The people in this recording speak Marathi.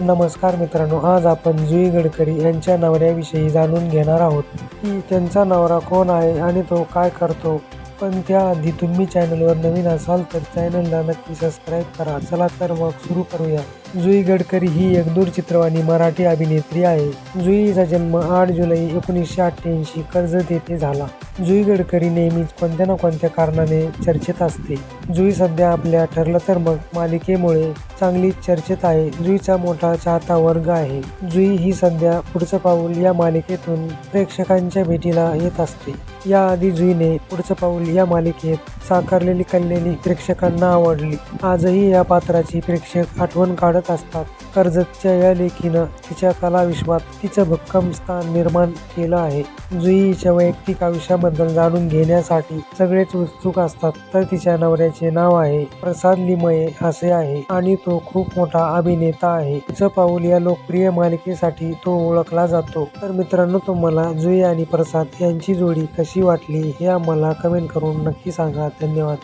नमस्कार मित्रांनो आज आपण जुई गडकरी यांच्या नवऱ्याविषयी जाणून घेणार आहोत. की त्यांचा नवरा कोण आहे आणि तो काय करतो? पण त्याआधी तुम्ही चॅनलवर नवीन असाल तर चॅनलला नक्की सबस्क्राईब करा. चला तर मग सुरू करूया. जुई गडकरी ही एक दूरचित्रवाणी मराठी अभिनेत्री आहे. जुईचा जन्म आठ जुलै एकोणीसशे अठ्ठ्याऐंशी कर्जत येथे झाला. जुई गडकरी नेहमीच कोणत्या ना कोणत्या कारणाने चर्चेत असते. जुई सध्या आपल्या ठरलं तर मग मालिकेमुळे चांगलीच चर्चेत आहे. जुईचा मोठा चाहता वर्ग आहे. जुई ही सध्या पुढचं पाऊल या मालिकेतून प्रेक्षकांच्या भेटीला येत असते. याआधी जुईने पुढचं पाऊल या मालिकेत साकारलेली कल्लेली प्रेक्षकांना आवडली. आजही या पात्राची प्रेक्षक आठवण काढत असतात. कर्जतच्या या लेखीनं तिच्या कलाविश्वात तिचं भक्कम स्थान निर्माण केलं आहे. जुई हिच्या वैयक्तिक आयुष्याबद्दल जाणून घेण्यासाठी सगळेच उत्सुक असतात. तर तिच्या नवऱ्याचे नाव आहे प्रसाद लिमये असे आहे आणि तो खूप मोठा अभिनेता आहे. तिचं पाऊल या लोकप्रिय मालिकेसाठी तो ओळखला जातो. तर मित्रांनो तुम्हाला जुई आणि प्रसाद यांची जोडी कशी वाटली हे आम्हाला कमेंट करून नक्की सांगा. धन्यवाद.